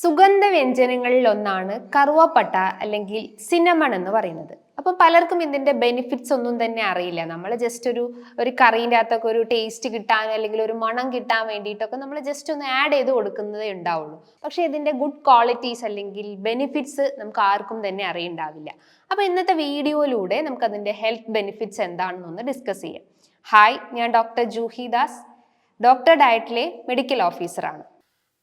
സുഗന്ധ വ്യഞ്ജനങ്ങളിൽ ഒന്നാണ് കറുവപ്പട്ട അല്ലെങ്കിൽ സിനമൺ എന്ന് പറയുന്നത്. അപ്പം പലർക്കും ഇതിന്റെ ബെനിഫിറ്റ്സ് ഒന്നും തന്നെ അറിയില്ല. നമ്മൾ ജസ്റ്റ് ഒരു ഒരു കറീന്റെ അകത്തൊക്കെ ഒരു ടേസ്റ്റ് കിട്ടാൻ അല്ലെങ്കിൽ ഒരു മണം കിട്ടാൻ വേണ്ടിയിട്ടൊക്കെ നമ്മൾ ജസ്റ്റ് ഒന്ന് ആഡ് ചെയ്ത് കൊടുക്കുന്നതേ ഉണ്ടാവുള്ളൂ. പക്ഷേ ഇതിന്റെ ഗുഡ് ക്വാളിറ്റീസ് അല്ലെങ്കിൽ ബെനിഫിറ്റ്സ് നമുക്ക് ആർക്കും തന്നെ അറിയണ്ടാവില്ല. അപ്പോൾ ഇന്നത്തെ വീഡിയോയിലൂടെ നമുക്ക് അതിന്റെ ഹെൽത്ത് ബെനിഫിറ്റ്സ് എന്താണെന്നൊന്ന് ഡിസ്കസ് ചെയ്യാം. ഹായ് ഞാൻ ഡോക്ടർ ജൂഹി ദാസ്. ഡോക്ടർ ഡയറ്റിലെ മെഡിക്കൽ ഓഫീസറാണ്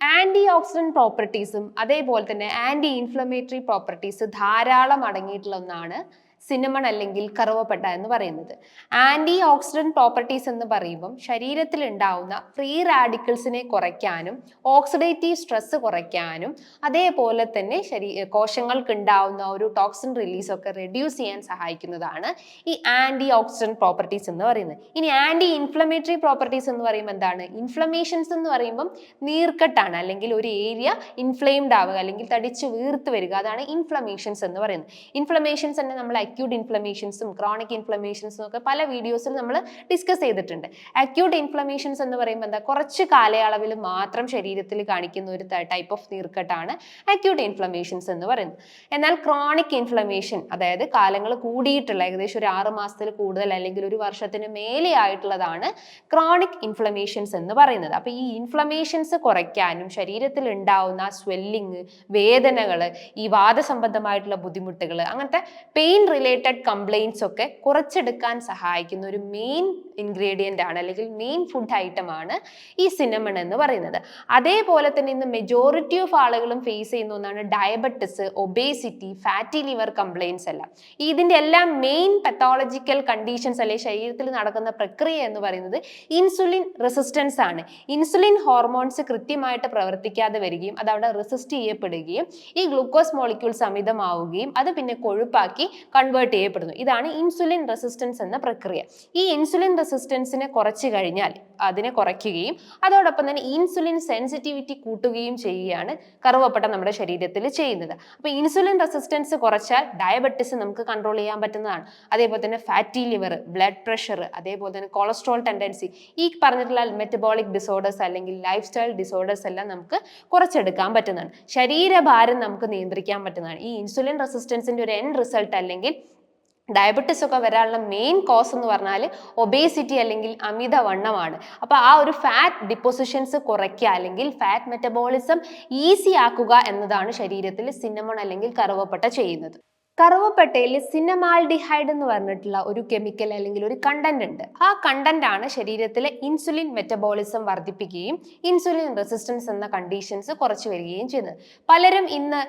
ആന്റി ഓക്സിഡന്റ് പ്രോപ്പർട്ടീസും അതേപോലെ തന്നെ ആന്റി ഇൻഫ്ലമേറ്ററി പ്രോപ്പർട്ടീസ് ധാരാളം അടങ്ങിയിട്ടുള്ള ഒന്നാണ് സിനമൺ അല്ലെങ്കിൽ കറുവപ്പട്ട എന്ന് പറയുന്നത്. ആന്റി ഓക്സിഡന്റ് പ്രോപ്പർട്ടീസ് എന്ന് പറയുമ്പം ശരീരത്തിൽ ഉണ്ടാവുന്ന ഫ്രീ റാഡിക്കൽസിനെ കുറയ്ക്കാനും ഓക്സിഡേറ്റീവ് സ്ട്രെസ് കുറയ്ക്കാനും അതേപോലെ തന്നെ ശരീ കോശങ്ങൾക്ക് ഉണ്ടാവുന്ന ഒരു ടോക്സിൻ റിലീസ് ഒക്കെ റെഡ്യൂസ് ചെയ്യാൻ സഹായിക്കുന്നതാണ് ഈ ആന്റി ഓക്സിഡന്റ് പ്രോപ്പർട്ടീസ് എന്ന് പറയുന്നത്. ഇനി ആന്റി ഇൻഫ്ലമേറ്ററി പ്രോപ്പർട്ടീസ് എന്ന് പറയുമ്പോൾ എന്താണ്? ഇൻഫ്ലമേഷൻസ് എന്ന് പറയുമ്പം നീർക്കെട്ടാണ് അല്ലെങ്കിൽ ഒരു ഏരിയ ഇൻഫ്ലെയിംഡ് ആവുക അല്ലെങ്കിൽ തടിച്ച് വീർത്ത് വരിക. അതാണ് ഇൻഫ്ലമേഷൻസ് എന്ന് പറയുന്നത്. ഇൻഫ്ലമേഷൻസ് തന്നെ നമ്മൾ അക്യൂട്ട് ഇൻഫ്ലമേഷൻസും ക്രോണിക് ഇൻഫ്ലമേഷൻസും ഒക്കെ പല വീഡിയോസിൽ നമ്മൾ ഡിസ്കസ് ചെയ്തിട്ടുണ്ട്. അക്യൂട്ട് ഇൻഫ്ലമേഷൻസ് എന്ന് പറയുമ്പോൾ എന്താ? കുറച്ച് കാലയളവിൽ മാത്രം ശരീരത്തിൽ കാണിക്കുന്ന ഒരു ടൈപ്പ് ഓഫ് നീർക്കെട്ടാണ് അക്യൂട്ട് ഇൻഫ്ലമേഷൻസ് എന്ന് പറയുന്നത്. എന്നാൽ ക്രോണിക് ഇൻഫ്ലമേഷൻ അതായത് കാലങ്ങൾ കൂടിയിട്ടുള്ള ഏകദേശം ഒരു ആറ് മാസത്തിൽ കൂടുതൽ അല്ലെങ്കിൽ ഒരു വർഷത്തിന് മേലെ ആയിട്ടുള്ളതാണ് ക്രോണിക് ഇൻഫ്ലമേഷൻസ് എന്ന് പറയുന്നത്. അപ്പോൾ ഈ ഇൻഫ്ലമേഷൻസ് കുറയ്ക്കാനും ശരീരത്തിൽ ഉണ്ടാവുന്ന സ്വെല്ലിങ് വേദനകൾ ഈ വാദസംബന്ധമായിട്ടുള്ള ബുദ്ധിമുട്ടുകൾ അങ്ങനത്തെ പെയിൻ റിലേറ്റഡ് കംപ്ലയിൻസ് ഒക്കെ കുറച്ചെടുക്കാൻ സഹായിക്കുന്ന ഒരു മെയിൻ ഇൻഗ്രീഡിയന്റ് ആണ് അല്ലെങ്കിൽ മെയിൻ ഫുഡ് ഐറ്റം ആണ് ഈ സിനമൺ എന്ന് പറയുന്നത്. അതേപോലെ തന്നെ ഇന്ന് മെജോറിറ്റി ഓഫ് ആളുകളും ഫേസ് ചെയ്യുന്ന ഒന്നാണ് diabetes obesity fatty liver complaints എല്ലാം. ഇതിന്റെ എല്ലാം മെയിൻ പത്തോളജിക്കൽ കണ്ടീഷൻസ് അല്ലെങ്കിൽ ശരീരത്തിൽ നടക്കുന്ന പ്രക്രിയ എന്ന് പറയുന്നത് ഇൻസുലിൻ റെസിസ്റ്റൻസ് ആണ്. ഇൻസുലിൻ ഹോർമോൺസ് കൃത്യമായിട്ട് പ്രവർത്തിക്കാതെ വരികയും അത് റെസിസ്റ്റ് ചെയ്യപ്പെടുകയും ഈ ഗ്ലൂക്കോസ് മോളിക്യൂൾസ് അമിതമാവുകയും അത് പിന്നെ കൊഴുപ്പാക്കി കൺവേർട്ട് ചെയ്യപ്പെടുന്നു. ഇതാണ് ഇൻസുലിൻ റെസിസ്റ്റൻസ് എന്ന പ്രക്രിയ. ഈ ഇൻസുലിൻ റെസിസ്റ്റൻസിനെ കുറച്ച് കഴിഞ്ഞാൽ അതിനെ കുറയ്ക്കുകയും അതോടൊപ്പം തന്നെ ഇൻസുലിൻ സെൻസിറ്റിവിറ്റി കൂട്ടുകയും ചെയ്യുകയാണ് കറുവപ്പട്ട നമ്മുടെ ശരീരത്തിൽ ചെയ്യുന്നത്. അപ്പോൾ ഇൻസുലിൻ റെസിസ്റ്റൻസ് കുറച്ചാൽ ഡയബറ്റിസ് നമുക്ക് കൺട്രോൾ ചെയ്യാൻ പറ്റുന്നതാണ്. അതേപോലെ തന്നെ ഫാറ്റി ലിവർ ബ്ലഡ് പ്രഷർ അതേപോലെ തന്നെ കൊളസ്ട്രോൾ ടെൻഡൻസി ഈ പറഞ്ഞിട്ടുള്ള മെറ്റബോളിക് ഡിസോർഡേഴ്സ് അല്ലെങ്കിൽ ലൈഫ് സ്റ്റൈൽ ഡിസോർഡേഴ്സ് എല്ലാം നമുക്ക് കുറച്ചെടുക്കാൻ പറ്റുന്നതാണ്. ശരീരഭാരം നമുക്ക് നിയന്ത്രിക്കാൻ പറ്റുന്നതാണ്. ഈ ഇൻസുലിൻ റെസിസ്റ്റൻസിന്റെ ഒരു എൻ റിസൾട്ട് അല്ലെങ്കിൽ ഡയബറ്റിസ് ഒക്കെ വരാനുള്ള മെയിൻ കോസ് എന്ന് പറഞ്ഞാൽ ഒബേസിറ്റി അല്ലെങ്കിൽ അമിതവണ്ണമാണ്. അപ്പോൾ ആ ഒരു ഫാറ്റ് ഡിപ്പോസിഷൻസ് കുറയ്ക്കുക അല്ലെങ്കിൽ ഫാറ്റ് മെറ്റബോളിസം ഈസി ആക്കുക എന്നതാണ് ശരീരത്തിൽ സിന്നമൺ അല്ലെങ്കിൽ കറുവപ്പട്ട ചെയ്യുന്നത്. കറുവപ്പട്ടയിൽ സിനമാൽഡിഹൈഡ് എന്ന് പറഞ്ഞിട്ടുള്ള ഒരു കെമിക്കൽ അല്ലെങ്കിൽ ഒരു കണ്ടന്റ് ഉണ്ട്. ആ കണ്ടന്റ് ആണ് ശരീരത്തിലെ ഇൻസുലിൻ മെറ്റബോളിസം വർദ്ധിപ്പിക്കുകയും ഇൻസുലിൻ റെസിസ്റ്റൻസ് എന്ന കണ്ടീഷൻസ് കുറച്ച് വരികയും ചെയ്യുന്നത്. പലരും ഇന്ന്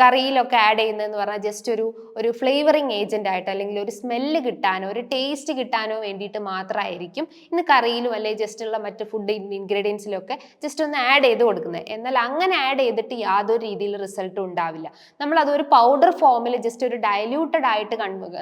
കറിയിലൊക്കെ ആഡ് ചെയ്യുന്നതെന്ന് പറഞ്ഞാൽ ജസ്റ്റ് ഒരു ഒരു ഫ്ലേവറിങ് ഏജന്റ് ആയിട്ട് അല്ലെങ്കിൽ ഒരു സ്മെല്ല് കിട്ടാനോ ഒരു ടേസ്റ്റ് കിട്ടാനോ വേണ്ടിയിട്ട് മാത്രമായിരിക്കും ഇന്ന് കറിയിലും അല്ലെങ്കിൽ ജസ്റ്റ് ഉള്ള മറ്റ് ഫുഡ് ഇൻഗ്രീഡിയൻസിലൊക്കെ ജസ്റ്റ് ഒന്ന് ആഡ് ചെയ്ത് കൊടുക്കുന്നത്. എന്നാൽ അങ്ങനെ ആഡ് ചെയ്തിട്ട് യാതൊരു രീതിയിൽ റിസൾട്ടും ഉണ്ടാവില്ല. നമ്മൾ അതൊരു പൗഡർ ഫോമിൽ ജസ്റ്റ് ഒരു ഡയല്യൂട്ടഡ് ആയിട്ട്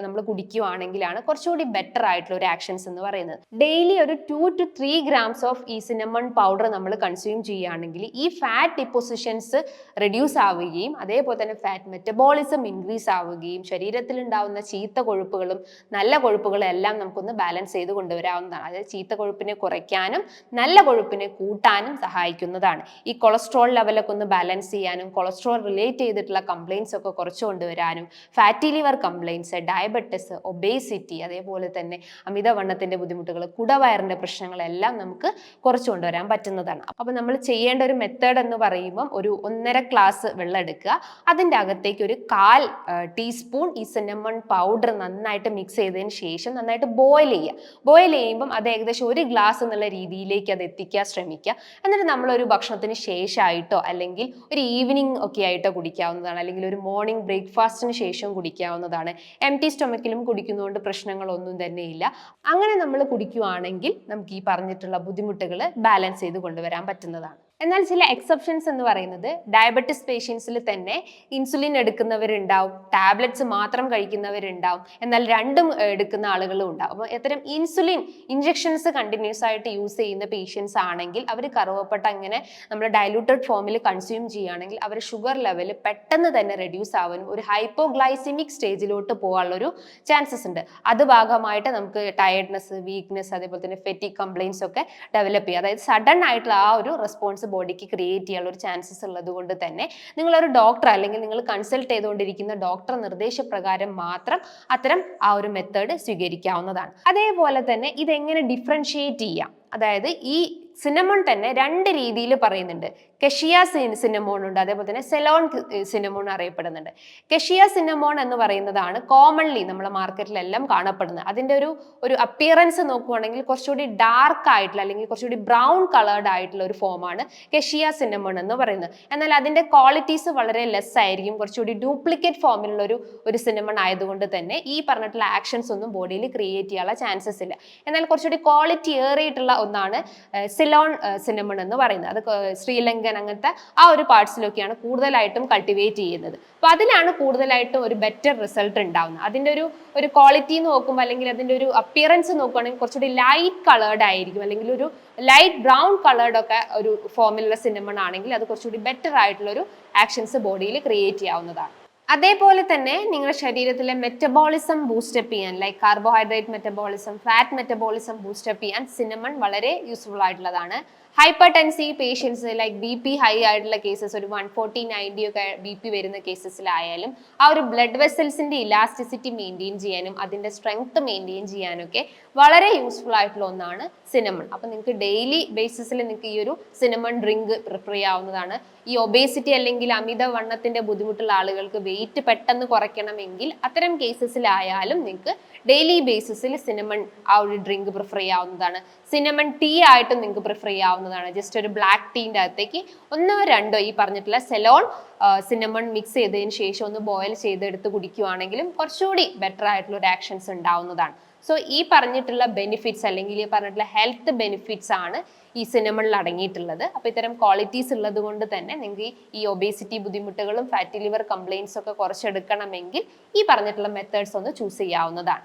നമ്മൾ കുടിക്കുവാണെങ്കിലാണ് കുറച്ചുകൂടി ബെറ്റർ ആയിട്ടുള്ള ഒരു ആക്ഷൻസ് എന്ന് പറയുന്നത്. ഡെയിലി ഒരു two two three grams of ഈ സിനമൺ പൗഡർ നമ്മൾ കൺസ്യൂം ചെയ്യുകയാണെങ്കിൽ ഈ ഫാറ്റ് ഡിപ്പോസിഷൻസ് റെഡ്യൂസ് ആവുകയും അതേപോലെ തന്നെ ഫാറ്റ് മെറ്റബോളിസം ഇൻക്രീസ് ആവുകയും ശരീരത്തിൽ ഉണ്ടാവുന്ന ചീത്ത കൊഴുപ്പുകളും നല്ല കൊഴുപ്പുകളും എല്ലാം നമുക്കൊന്ന് ബാലൻസ് ചെയ്ത് കൊണ്ടുവരാവുന്നതാണ്. അതായത് ചീത്ത കൊഴുപ്പിനെ കുറയ്ക്കാനും നല്ല കൊഴുപ്പിനെ കൂട്ടാനും സഹായിക്കുന്നതാണ്. ഈ കൊളസ്ട്രോൾ ലെവലൊക്കെ ഒന്ന് ബാലൻസ് ചെയ്യാനും കൊളസ്ട്രോൾ റിലേറ്റ് ചെയ്തിട്ടുള്ള കംപ്ലയിൻസ് ഒക്കെ കുറച്ച് കൊണ്ടുവരാനും fatty liver complaints diabetes obesity അതേപോലെ തന്നെ അമിതവണ്ണത്തിന്റെ ബുദ്ധിമുട്ടുകൾ കുടവയറിന്റെ പ്രശ്നങ്ങളെല്ലാം നമുക്ക് കുറച്ച് കൊണ്ടുവരാൻ പറ്റുന്നതാണ്. അപ്പോൾ നമ്മൾ ചെയ്യേണ്ട ഒരു മെത്തേഡ് എന്ന് പറയുമ്പം ഒരു ഒന്നര ഗ്ലാസ് വെള്ളം എടുക്കുക. അതിന്റെ അകത്തേക്ക് ഒരു കാൽ ടീസ്പൂൺ ഈ സിനമൺ പൗഡർ നന്നായിട്ട് മിക്സ് ചെയ്തതിന് ശേഷം നന്നായിട്ട് ബോയിൽ ചെയ്യുക. ബോയിൽ ചെയ്യുമ്പം അത് ഏകദേശം ഒരു ഗ്ലാസ് എന്നുള്ള രീതിയിലേക്ക് അത് എത്തിക്കാൻ ശ്രമിക്കുക. എന്നിട്ട് നമ്മളൊരു ഭക്ഷണത്തിന് ശേഷമായിട്ടോ അല്ലെങ്കിൽ ഒരു ഈവനിങ് ഒക്കെ ആയിട്ടോ കുടിക്കാവുന്നതാണ്. അല്ലെങ്കിൽ ഒരു മോർണിംഗ് ബ്രേക്ക്ഫാസ്റ്റിന് ശേഷം കുടിക്കാവുന്നതാണ്. എം ടി സ്റ്റൊമക്കിലും കുടിക്കുന്നതുകൊണ്ട് പ്രശ്നങ്ങളൊന്നും തന്നെ ഇല്ല. അങ്ങനെ നമ്മൾ കുടിക്കുവാണെങ്കിൽ നമുക്ക് ഈ പറഞ്ഞിട്ടുള്ള ബുദ്ധിമുട്ടുകൾ ബാലൻസ് ചെയ്ത് കൊണ്ടുവരാൻ പറ്റുന്നതാണ്. എന്നാൽ ചില എക്സെപ്ഷൻസ് എന്ന് പറയുന്നത് ഡയബറ്റിസ് പേഷ്യൻസിൽ തന്നെ ഇൻസുലിൻ എടുക്കുന്നവരുണ്ടാവും ടാബ്ലറ്റ്സ് മാത്രം കഴിക്കുന്നവരുണ്ടാവും എന്നാൽ രണ്ടും എടുക്കുന്ന ആളുകളും ഉണ്ടാവും. അപ്പോൾ ഇത്തരം ഇൻസുലിൻ ഇഞ്ചെക്ഷൻസ് കണ്ടിന്യൂസ് ആയിട്ട് യൂസ് ചെയ്യുന്ന പേഷ്യൻസ് ആണെങ്കിൽ അവർ കറുവപ്പട്ട അങ്ങനെ നമ്മൾ ഡയലൂട്ടഡ് ഫോമിൽ കൺസ്യൂം ചെയ്യുകയാണെങ്കിൽ അവർ ഷുഗർ ലെവൽ പെട്ടെന്ന് തന്നെ റെഡ്യൂസ് ആവാനും ഒരു ഹൈപ്പോഗ്ലൈസിമിക് സ്റ്റേജിലോട്ട് പോകാനുള്ളൊരു ചാൻസസ് ഉണ്ട്. അത് ഭാഗമായിട്ട് നമുക്ക് ടയർഡ്നെസ് വീക്ക്നെസ് അതേപോലെ തന്നെ ഫെറ്റി കംപ്ലൈൻസ് ഒക്കെ ഡെവലപ്പ് ചെയ്യുക അതായത് സഡൻ ആയിട്ടുള്ള ആ ഒരു റെസ്പോൺസ് ബോഡിക്ക് ക്രിയേറ്റ് ചെയ്യാനുള്ള ഒരു ചാൻസസ് ഉള്ളത് കൊണ്ട് തന്നെ നിങ്ങളൊരു ഡോക്ടർ അല്ലെങ്കിൽ നിങ്ങൾ കൺസൾട്ട് ചെയ്തുകൊണ്ടിരിക്കുന്ന ഡോക്ടർ നിർദ്ദേശപ്രകാരം മാത്രം അത്തരം ആ ഒരു മെത്തേഡ് സ്വീകരിക്കാവുന്നതാണ്. അതേപോലെ തന്നെ ഇതെങ്ങനെ ഡിഫറൻഷിയേറ്റ് ചെയ്യാം? അതായത് ഈ സിനമോൺ തന്നെ രണ്ട് രീതിയിൽ പറയുന്നുണ്ട്. കെഷിയ സിനമോൺ ഉണ്ട് അതേപോലെ തന്നെ സെലോൺ സിനമോൺ അറിയപ്പെടുന്നുണ്ട്. കെഷിയ സിനമോൺ എന്ന് പറയുന്നതാണ് കോമൺലി നമ്മളെ മാർക്കറ്റിലെല്ലാം കാണപ്പെടുന്നത്. അതിന്റെ ഒരു ഒരു അപ്പിയറൻസ് നോക്കുവാണെങ്കിൽ കുറച്ചുകൂടി ഡാർക്ക് ആയിട്ടുള്ള അല്ലെങ്കിൽ കുറച്ചുകൂടി ബ്രൗൺ കളേർഡ് ആയിട്ടുള്ള ഒരു ഫോമാണ് കെഷിയ സിനമോൺ എന്ന് പറയുന്നത്. എന്നാൽ അതിന്റെ ക്വാളിറ്റീസ് വളരെ ലെസ് ആയിരിക്കും. കുറച്ചുകൂടി ഡ്യൂപ്ലിക്കേറ്റ് ഫോമിലുള്ള ഒരു ഒരു സിനമൺ ആയതുകൊണ്ട് തന്നെ ഈ പറഞ്ഞിട്ടുള്ള ആക്ഷൻസ് ഒന്നും ബോഡിയിൽ ക്രിയേറ്റ് ചെയ്യാനുള്ള ചാൻസസ് ഇല്ല. എന്നാൽ കുറച്ചുകൂടി ക്വാളിറ്റി ഏറിയിട്ടുള്ള ഒന്നാണ് സിലോൺ സിനമൺ എന്ന് പറയുന്നത്. അത് ശ്രീലങ്കൻ അങ്ങനത്തെ ആ ഒരു പാർട്സിലൊക്കെയാണ് കൂടുതലായിട്ടും കൾട്ടിവേറ്റ് ചെയ്യുന്നത്. അപ്പോൾ അതിലാണ് കൂടുതലായിട്ടും ഒരു ബെറ്റർ റിസൾട്ട് ഉണ്ടാവുന്നത്. അതിന്റെ ഒരു ഒരു ക്വാളിറ്റി നോക്കുമ്പോൾ അല്ലെങ്കിൽ അതിന്റെ ഒരു അപ്പിയറൻസ് നോക്കുകയാണെങ്കിൽ കുറച്ചുകൂടി ലൈറ്റ് കളേർഡ് ആയിരിക്കും. അല്ലെങ്കിൽ ഒരു ലൈറ്റ് ബ്രൗൺ കളേർഡ് ഒക്കെ ഒരു ഫോമിലുള്ള സിനിമൺ ആണെങ്കിൽ അത് കുറച്ചുകൂടി ബെറ്റർ ആയിട്ടുള്ള ഒരു ആക്ഷൻസ് ബോഡിയിൽ ക്രിയേറ്റ് ചെയ്യാവുന്നതാണ്. അതേപോലെ തന്നെ നിങ്ങളുടെ ശരീരത്തിലെ മെറ്റബോളിസം ബൂസ്റ്റപ്പ് ചെയ്യാൻ like carbohydrate metabolism fat metabolism boost up ചെയ്യാൻ സിനമൺ വളരെ യൂസ്ഫുൾ ആയിട്ടുള്ളതാണ്. Hypertensive patients like B P high ആയിട്ടുള്ള കേസസ് ഒരു വൺ ഫോർട്ടി നയന്റി ഒക്കെ ബി പി വരുന്ന കേസസിലായാലും ആ ഒരു ബ്ലഡ് വെസൽസിന്റെ ഇലാസ്റ്റിസിറ്റി മെയിന്റെയിൻ ചെയ്യാനും അതിന്റെ സ്ട്രെങ്ത് മെയിന്റെയിൻ ചെയ്യാനൊക്കെ വളരെ യൂസ്ഫുൾ ആയിട്ടുള്ള ഒന്നാണ് സിനമൺ അപ്പം നിങ്ങൾക്ക് ഡെയിലി ബേസിസിൽ നിങ്ങൾക്ക് ഈ ഒരു സിനമൺ ഡ്രിങ്ക് പ്രിഫർ ചെയ്യാവുന്നതാണ്. ഈ ഒബേസിറ്റി അല്ലെങ്കിൽ അമിത വണ്ണത്തിന്റെ ബുദ്ധിമുട്ടുള്ള ആളുകൾക്ക് വെയിറ്റ് പെട്ടെന്ന് കുറയ്ക്കണമെങ്കിൽ അത്തരം കേസസിലായാലും നിങ്ങൾക്ക് ഡെയിലി ബേസിസിൽ സിനമൺ ആ ഒരു ഡ്രിങ്ക് പ്രിഫർ ചെയ്യാവുന്നതാണ്. സിനമൺ ടീ ആയിട്ടും നിങ്ങൾക്ക് പ്രിഫർ ചെയ്യാവുന്നതാണ്. ജസ്റ്റ് ഒരു ബ്ലാക്ക് ടീന്റെ അകത്തേക്ക് ഒന്നോ രണ്ടോ ഈ പറഞ്ഞിട്ടുള്ള സെലോൺ സിനമൺ മിക്സ് ചെയ്തതിന് ശേഷം ഒന്ന് ബോയിൽ ചെയ്തെടുത്ത് കുടിക്കുവാണെങ്കിലും കുറച്ചുകൂടി ബെറ്റർ ആയിട്ടുള്ള ഒരു ആക്ഷൻസ് ഉണ്ടാവുന്നതാണ്. സോ ഈ പറഞ്ഞിട്ടുള്ള ബെനിഫിറ്റ്സ് അല്ലെങ്കിൽ ഈ പറഞ്ഞിട്ടുള്ള ഹെൽത്ത് ബെനിഫിറ്റ്സ് ആണ് ഈ സിനമണിൽ അടങ്ങിയിട്ടുള്ളത്. അപ്പോൾ ഇത്തരം ക്വാളിറ്റീസ് ഉള്ളത് കൊണ്ട് തന്നെ നിങ്ങൾക്ക് ഈ ഒബേസിറ്റി ബുദ്ധിമുട്ടുകളും ഫാറ്റി ലിവർ കംപ്ലയിൻസ് ഒക്കെ കുറച്ചെടുക്കണമെങ്കിൽ ഈ പറഞ്ഞിട്ടുള്ള മെത്തേഡ്സ് ഒന്ന് ചൂസ് ചെയ്യാവുന്നതാണ്.